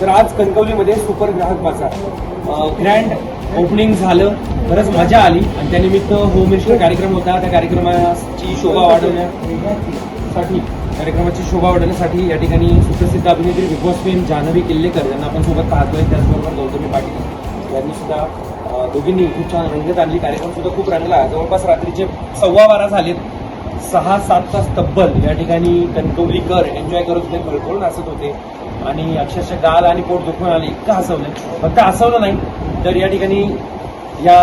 तर आज कणकवलीमध्ये सुपर ग्राहक बाजार. ग्रँड ओपनिंग झालं. बरंच मजा आली. आणि त्यानिमित्त होम मिनिस्टर कार्यक्रम होता. त्या कार्यक्रमाची शोभा वाढवण्यासाठी कार्यक्रमाची शोभा वाढवण्यासाठी या ठिकाणी सुप्रसिद्ध अभिनेत्री Bigg Boss fame Jahnavi Killekar यांना आपण सोबत पाहतोय. त्याचबरोबर गौतमी पाटील यांनी सुद्धा दोघींनी खूप छान रंगत आणली कार्यक्रम सुद्धा खूप रंगला. जवळपास रात्रीचे सव्वा बारा झालेत. सहा सात तास तब्बल या ठिकाणी कणकवलीकर एन्जॉय करत होते खळखळ नाचत होते. आणि अक्षरशः गाल आणि पोट दुखून आले इतकं हसवलं. फक्त हसवलं नाही तर या ठिकाणी या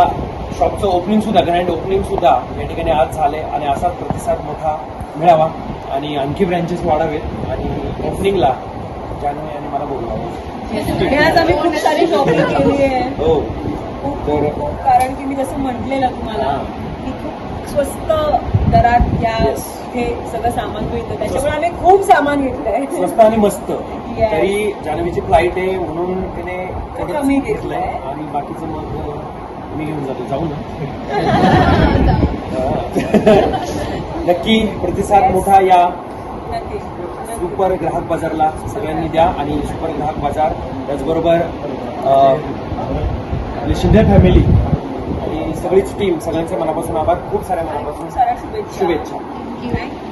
शॉपचं ओपनिंग सुद्धा ग्रँड ओपनिंग सुद्धा या ठिकाणी आज झाले आणि असाच प्रतिसाद मोठा मिळावा. आणि आणखी ब्रँचेस वाढावेत. आणि ओपनिंगला जान्हवी यांनी मला बोलवावं. हो तर कारण की मी जसं म्हटलेलं तुम्हाला. की खूप स्वस्त दरात या. हे सगळं सामान मिळतं. त्याच्यामुळे आम्ही खूप सामान घेतलंय स्वस्त आणि मस्त. Yes. तरी जान्हवीची फ्लाईट आहे म्हणून तिने कमी कमी घेतलंय. आणि बाकीचं मग मी घेऊन जातो. जाऊ ना. नक्की प्रतिसाद मोठा या नक्की. सुपर ग्राहक बाजारला सगळ्यांनी द्या आणि सुपर ग्राहक बाजार त्याचबरोबर अं, आपली शिंदे फॅमिली सगळीच टीम सगळ्यांचे मनापासून आभार. खूप साऱ्या मनापासून शुभेच्छा. शुभेच्छा. की नाही